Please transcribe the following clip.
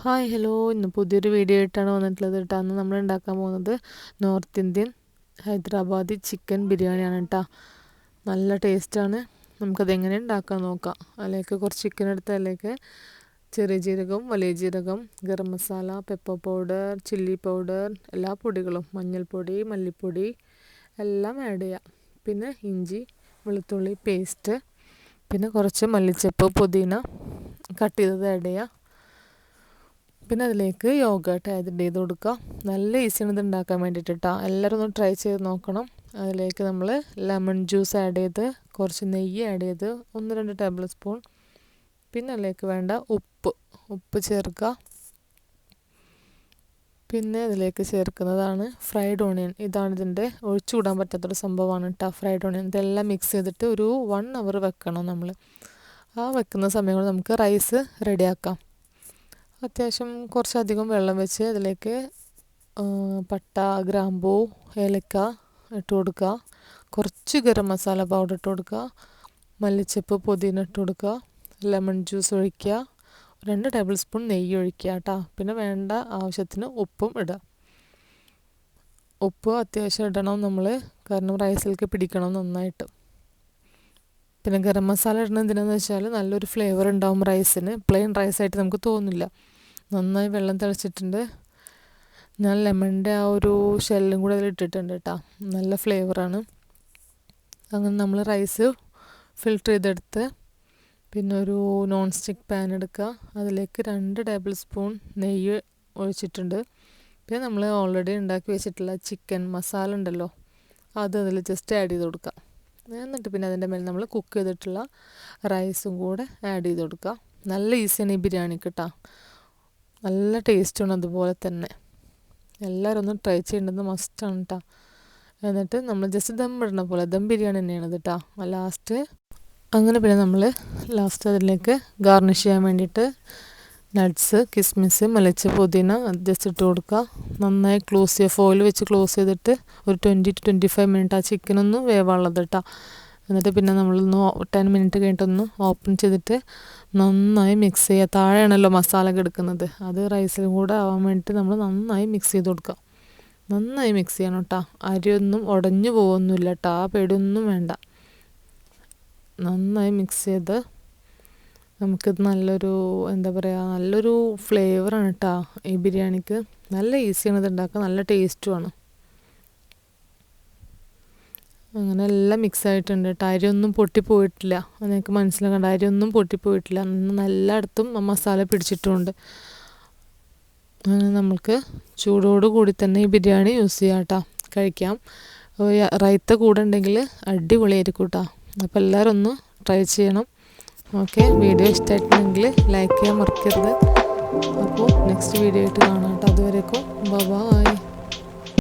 Hi hello ഇന്ന് പുതിയൊരു video ആയിട്ടാണ് വന്നിട്ടുള്ളത് കേട്ടോ. അന്ന് നമ്മൾ ഉണ്ടാക്കാൻ പോകുന്നത് നോർത്ത് ഇന്ത്യൻ ഹൈദരാബാദി ചിക്കൻ ബിരിയാണിയാണ് കേട്ടോ. നല്ല ടേസ്റ്റാണ് നമുക്കത് എങ്ങനെ ഉണ്ടാക്കാൻ നോക്കാം. അതിലേക്ക് കുറച്ച് ചിക്കൻ എടുത്ത് അതിലേക്ക് ചെറിയ ജീരകം വലിയ ജീരകം garam masala pepper powder chilli powder എല്ലാ പൊടികളും മഞ്ഞൾപ്പൊടി മല്ലിപ്പൊടി എല്ലാം ആഡ് ചെയ്യാം. പിന്നെ ഇഞ്ചി വെളുത്തുള്ളി പേസ്റ്റ് പിന്നെ കുറച്ച് മല്ലിച്ചപ്പ് പുതിന കട്ട് ചെയ്തത് ആഡ് ചെയ്യുക പിന്നെ അതിലേക്ക് യോഗട്ട് ആഡ് ചെയ്ത് കൊടുക്കുക. നല്ല ഈസിയാണ് ഇത് ഉണ്ടാക്കാൻ വേണ്ടിയിട്ട് കേട്ടോ എല്ലാവരും ഒന്ന് ട്രൈ ചെയ്ത് നോക്കണം. അതിലേക്ക് നമ്മൾ ലെമൺ ജ്യൂസ് ആഡ് ചെയ്ത് കുറച്ച് നെയ്യ് ആഡ് ചെയ്ത് ഒന്ന് രണ്ട് ടേബിൾ സ്പൂൺ പിന്നെ അതിലേക്ക് വേണ്ട ഉപ്പ്. ഉപ്പ് ചേർക്കുക. പിന്നെ അതിലേക്ക് ചേർക്കുന്നതാണ് ഫ്രൈഡ് ഓണിയൻ ഇതാണ് ഇതിന്റെ ഒഴിച്ചുകൂടാൻ പറ്റാത്തൊരു സംഭവമാണ് കേട്ടോ ഫ്രൈഡ് ഓണിയൻ ഇതെല്ലാം മിക്സ് ചെയ്തിട്ട് ഒരു വൺ അവർ വെക്കണം നമ്മൾ ആ വെക്കുന്ന സമയം കൊണ്ട് നമുക്ക് റൈസ് റെഡിയാക്കാം അത്യാവശ്യം കുറച്ചധികം വെള്ളം വെച്ച് അതിലേക്ക് പട്ട ഗ്രാമ്പൂ ഏലക്ക ഇട്ട് കൊടുക്കുക. കുറച്ച് ഗരം മസാല പൗഡർ ഇട്ട് കൊടുക്കുക. മല്ലിച്ചപ്പ് പുതിന ഇട്ട് കൊടുക്കുക. ലെമൺ ജ്യൂസ് ഒഴിക്കുക. രണ്ട് ടേബിൾ സ്പൂൺ നെയ്യ് ഒഴിക്കുക കേട്ടോ പിന്നെ വേണ്ട ആവശ്യത്തിന് ഉപ്പും ഇടുക. ഉപ്പ് അത്യാവശ്യം ഇടണം നമ്മൾ കാരണം റൈസിലേക്ക് പിടിക്കണം നന്നായിട്ട്. പിന്നെ ഗരം മസാല ഇടുന്നത് എന്തിനാന്ന് വെച്ചാൽ നല്ലൊരു ഫ്ലേവർ ഉണ്ടാവും റൈസിന് പ്ലെയിൻ റൈസായിട്ട് നമുക്ക് തോന്നില്ല. നന്നായി വെള്ളം തിളച്ചിട്ടുണ്ട്. ഞാൻ ലെമണിന്റെ ആ ഒരു ഷെല്ലും കൂടെ അതിൽ ഇട്ടിട്ടുണ്ട് കേട്ടോ. നല്ല ഫ്ലേവറാണ് അങ്ങനെ നമ്മൾ റൈസ് ഫിൽട്ടർ ചെയ്തെടുത്ത് പിന്നെ ഒരു നോൺ സ്റ്റിക്ക് പാൻ എടുക്കുക. അതിലേക്ക് രണ്ട് ടേബിൾ സ്പൂൺ നെയ്യ് ഒഴിച്ചിട്ടുണ്ട്. പിന്നെ നമ്മൾ ഓൾറെഡി ഉണ്ടാക്കി വെച്ചിട്ടുള്ള ചിക്കൻ മസാല ഉണ്ടല്ലോ അത് അതിൽ ജസ്റ്റ് ആഡ് ചെയ്ത് കൊടുക്കുക. എന്നിട്ട് പിന്നെ അതിന്റെ മേലെ നമ്മൾ കുക്ക് ചെയ്തിട്ടുള്ള റൈസും കൂടെ ആഡ് ചെയ്ത് കൊടുക്കുക. നല്ല ഈസിയാണ് ഈ ബിരിയാണി കേട്ടോ. നല്ല ടേസ്റ്റാണ് അതുപോലെ തന്നെ. എല്ലാവരും ഒന്ന് ട്രൈ ചെയ്യേണ്ടത് മസ്റ്റാണ് കേട്ടോ എന്നിട്ട് നമ്മൾ ജസ്റ്റ് ദം ഇടണ പോലെ ദം ബിരിയാണി തന്നെയാണ് കേട്ടോ ലാസ്റ്റ് അങ്ങനെ പിന്നെ നമ്മൾ ലാസ്റ്റ് അതിലേക്ക് ഗാർണിഷ് ചെയ്യാൻ വേണ്ടിയിട്ട് നട്ട്സ് കിസ്മിസ് മലച്ച പുതിന ജസ്റ്റ് ഇട്ട് കൊടുക്കുക നന്നായി ക്ലോസ് ചെയ്യുക ഫോയിൽ വെച്ച് ക്ലോസ് ചെയ്തിട്ട് ഒരു twenty to twenty five minute ആ ചിക്കനൊന്ന് വേവാളത് കേട്ടോ എന്നിട്ട് പിന്നെ നമ്മളൊന്ന് ടെൻ മിനിറ്റ് കഴിഞ്ഞിട്ടൊന്ന് ഓപ്പൺ ചെയ്തിട്ട് നന്നായി മിക്സ് ചെയ്യുക താഴെയാണല്ലോ മസാല കിടക്കുന്നത് അത് റൈസിലും കൂടെ ആവാൻ വേണ്ടിയിട്ട് നമ്മൾ നന്നായി മിക്സ് ചെയ്ത് കൊടുക്കുക നന്നായി മിക്സ് ചെയ്യണം കേട്ടോ അരിയൊന്നും ഉടഞ്ഞു പോകുന്നില്ല കേട്ടോ ആ പേടിയൊന്നും വേണ്ട. നന്നായി മിക്സ് ചെയ്ത് നമുക്കിത് നല്ലൊരു എന്താ പറയുക നല്ലൊരു ഫ്ലേവറാണ് കേട്ടോ ഈ ബിരിയാണിക്ക്. നല്ല ഈസിയാണ് ഇത് ഉണ്ടാക്കാൻ. നല്ല ടേസ്റ്റുമാണ് അങ്ങനെ എല്ലാം മിക്സ് ആയിട്ടുണ്ട്. കേട്ടോ. അരിയൊന്നും പൊട്ടിപ്പോയിട്ടില്ല. നിങ്ങൾക്ക് മനസ്സിലാക്കണ്ട അരിയൊന്നും പൊട്ടിപ്പോയിട്ടില്ല. എല്ലായിടത്തും മസാല പിടിച്ചിട്ടുമുണ്ട് അങ്ങനെ നമുക്ക് ചൂടോട് കൂടി തന്നെ ഈ ബിരിയാണി യൂസ് ചെയ്യാം കേട്ടോ. കഴിക്കാം. റൈത്ത കൂടെ ഉണ്ടെങ്കിൽ അടിപൊളിയായിരിക്കും കേട്ടോ. അപ്പോൾ എല്ലാവരും ഒന്ന് ട്രൈ ചെയ്യണം. ഓക്കെ. വീഡിയോ ഇഷ്ടമായിട്ടുണ്ടെങ്കിൽ ലൈക്ക് ചെയ്യാൻ മറക്കരുത്. അപ്പോൾ നെക്സ്റ്റ് വീഡിയോ ആയിട്ട് കാണാം കേട്ടോ. അതുവരേക്കും. ബൈ